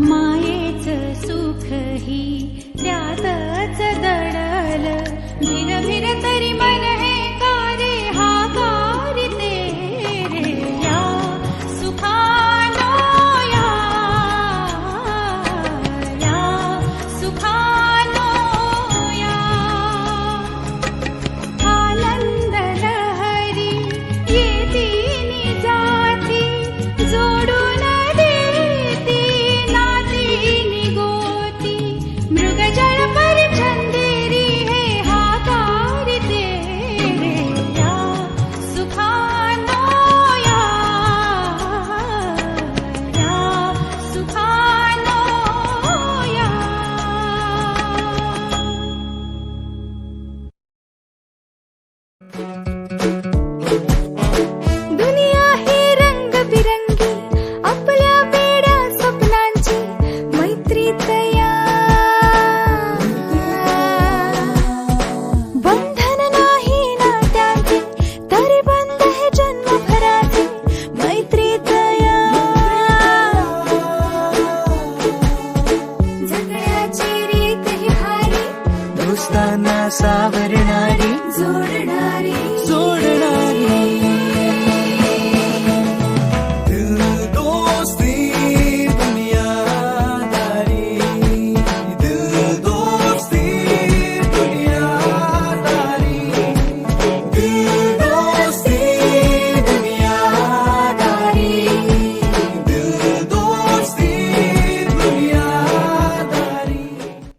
मायेच सुख हि तडल भिन भिन तर्हि दुनिया ही रंगबिरंगी आपल्या बेड्या स्वप्नांची मैत्री तया बंधन नाही नात्यांचे तरी बंध हे जन्मभराचे मैत्री तया जगण्याची रीत ही भारी दोस्तांना सावरणारी